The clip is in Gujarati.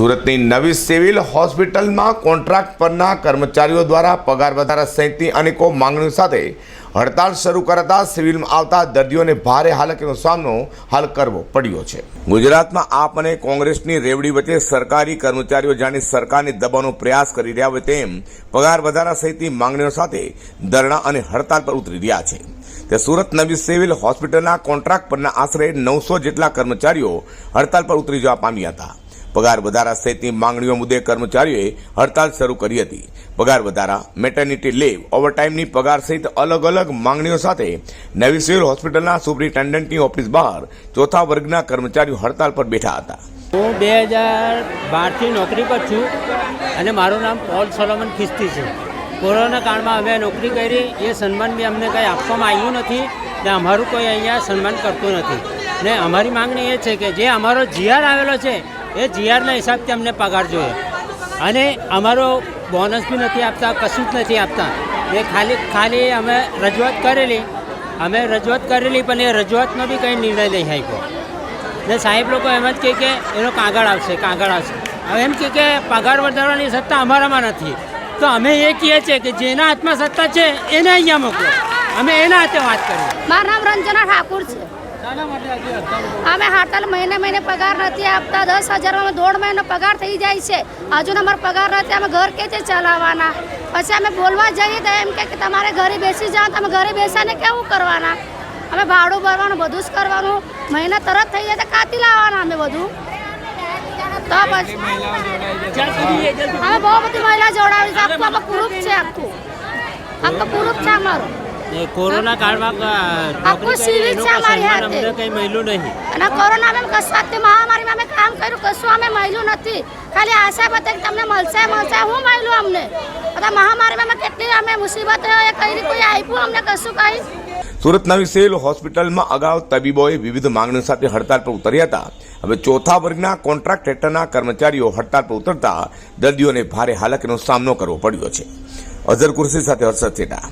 સુરતની નવી સિવિલ હોસ્પિટલમાં કોન્ટ્રાક્ટ પરના કર્મચારીઓ દ્વારા પગાર વધારા સહિતની અનેકો માંગણીઓ સાથે હડતાળ શરૂ કરાતા સિવિલમાં આવતા દર્દીઓને ભારે હાલકીનો સામનો હાલ કરવો પડ્યો છે. ગુજરાતમાં આપ અને કોંગ્રેસની રેવડી વચ્ચે સરકારી કર્મચારીઓ જાણે સરકારની દબાવવાનો પ્રયાસ કરી રહ્યા હોય તેમ પગાર વધારા સહિતની માંગણીઓ સાથે ધરણા અને હડતાલ પર ઉતરી રહ્યા છે. તે સુરત નવી સિવિલ હોસ્પિટલના કોન્ટ્રાક્ટ પરના આશરે નવસો જેટલા કર્મચારીઓ હડતાલ પર ઉતરી જવા પામ્યા હતા. પગાર વધારા સહિતની માંગણીઓ મુદ્દે કર્મચારીઓએ હડતાળ શરૂ કરી હતી. પગાર વધારા મેટર્નિટી લીવ ઓવરટાઈમની પગાર સહિત અલગ અલગ માંગણીઓ સાથે નવી સિવિલ હોસ્પિટલના સુપ્રિન્ટેન્ડન્ટની ઓફિસ બહાર ચોથા વર્ગના કર્મચારીઓ હડતાળ પર બેઠા હતા. હું બે હજાર બારથી નોકરી પર છું અને મારું નામ પોલ સોલોમન ખિસ્તી છે. કોરોના કાળમાં અમે નોકરી કરી, એ સન્માન બી અમને કંઈ આપવામાં આવ્યું નથી ને અમારું કોઈ અહીંયા સન્માન કરતું નથી. ને અમારી માંગણી એ છે કે જે અમારો જીઆર આવેલો છે એ જીઆરના હિસાબથી અમને પગાર જોઈએ. અને અમારો બોનસ બી નથી આપતા, કશું જ નથી આપતા. એ ખાલી ખાલી અમે રજૂઆત કરેલી, અમે રજૂઆત કરેલી, પણ એ રજૂઆતનો બી કંઈ નિર્ણય નહીં આપ્યો. ને સાહેબ લોકો એમ જ કહે કે એનો કાગળ આવશે કાગળ આવશે. હવે એમ કહે કે પગાર વધારવાની સત્તા અમારામાં નથી. તો અમે એ કહીએ છીએ કે જેના હાથમાં સત્તા છે, એને અહીંયા મોકલો. અમે એના હાથે વાત કરીએ. મારું નામ રંજના ઠાકુર છે. અમે હાટલ મહિને મહિને પગાર નથી આપતા. દસ હજારમાં દોઢ મહિનો પગાર થઈ જાય છે. હજુ અમારો પગાર નથી. અમે ઘર કે છે ચલાવવાના પછી અમે બોલવા જઈએ તો એમ કે કે તમારે ઘરે બેસી જાઓ. તમે ઘરે બેસાને કેવું કરવાના? અમે ભાડું ભરવાનું બધું જ કરવાનું. મહિના તરત થઈ જાય તો કાતી લાવવાના અમે બધું? તો પછી અમે બહુ બધી મહિલા જોડાવી છે. આખું આમાં પ્રૂફ છે આખું. આખું પ્રૂફ છે અમારું. કોરોના કાળમાં આખું સિવિલ છે અમારી હાથે. અમને કંઈ મળ્યું નહીં. અને કોરોનામાં કશું આજની મહામારીમાં અમે કામ કર્યું કશું અમે મળ્યું નથી. ખાલી આશા બતાવી તમને મળશે મળશે. હું મળ્યું અમને? બધા મહામારીમાં અમે કેટલી અમે મુસીબત એ કઈ કોઈ આપ્યું અમને કશું કંઈ? સુરત નવી સિવિલ હોસ્પિટલમાં અગાઉ તબીબોએ વિવિધ માંગણીઓ સાથે હડતાળ પર ઉતર્યા હતા. હવે ચોથા વર્ગના કોન્ટ્રાક્ટ હેઠળના કર્મચારીઓ હડતાળ પર ઉતરતા દર્દીઓને ભારે હાલકનો સામનો કરવો પડ્યો છે. અઝર કુર્સી સાથે હર્ષદ ચેટા